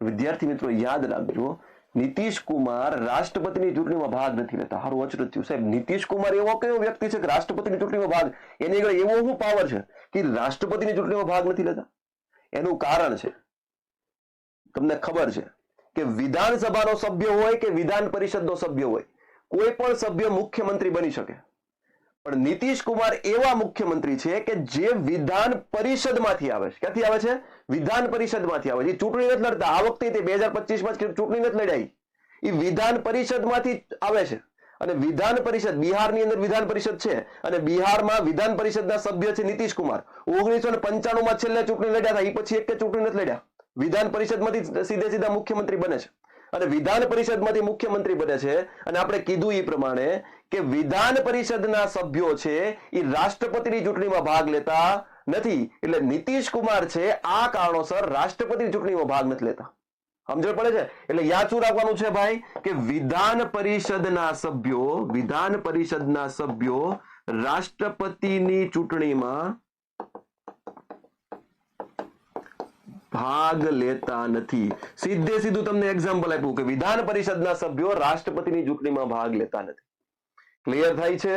વિદ્યાર્થી મિત્રો, યાદ રાખજો, નીતિશ કુમાર રાષ્ટ્રપતિની ચૂંટણીમાં ભાગ નથી લેતા. હારું અચરજ થયું. સાહેબ, નીતિશ કુમાર એવો કયો વ્યક્તિ છે કે રાષ્ટ્રપતિની ચૂંટણીમાં ભાગ, એની આગળ એવો શું પાવર છે કે રાષ્ટ્રપતિની ચૂંટણીમાં ભાગ નથી લેતા? એનું કારણ છે, તમને ખબર છે કે વિધાનસભાનો સભ્ય હોય કે વિધાન પરિષદનો સભ્ય હોય, કોઈ પણ સભ્ય મુખ્યમંત્રી બની શકે. પણ નીતિશ કુમાર એવા મુખ્યમંત્રી છે કે જે વિધાન પરિષદમાંથી આવે છે. ક્યાંથી આવે છે? વિધાન પરિષદમાંથી આવે છે. ચૂંટણી નથી લડતા. આ વખતે તે બે હજાર પચીસમાં ચૂંટણી નથી લડાઈ. એ વિધાન પરિષદમાંથી આવે છે. અને વિધાન પરિષદ બિહારની અંદર વિધાન પરિષદ છે. અને બિહારમાં વિધાન પરિષદના સભ્ય છે નીતિશ કુમાર. ઓગણીસો ને પંચાણું છેલ્લે ચૂંટણી લડ્યા હતા. એ પછી એક ચૂંટણી નથી લડ્યા. વિધાન પરિષદમાંથી સીધે સીધા મુખ્યમંત્રી બને છે. અને વિધાન પરિષદમાંથી મુખ્યમંત્રી બને છે. અને આપણે કીધું એ પ્રમાણે કે વિધાન પરિષદના સભ્યો છે એ રાષ્ટ્રપતિની ચૂંટણીમાં ભાગ લેતા નથી. એટલે નીતિશ કુમાર છે, આ કારણોસર રાષ્ટ્રપતિ ચૂંટણીમાં ભાગ નથી લેતા. સમજણ પડે છે? એટલે યાદ શું રાખવાનું છે ભાઈ? કે વિધાન પરિષદના સભ્યો, વિધાન પરિષદના સભ્યો રાષ્ટ્રપતિની ચૂંટણીમાં ભાગ લેતા નથી. સીધે સીધું તમને એક્ઝામ્પલ આપ્યું કે વિધાન પરિષદના સભ્યો રાષ્ટ્રપતિની ચૂંટણીમાં ભાગ લેતા નથી. ક્લિયર થાય છે?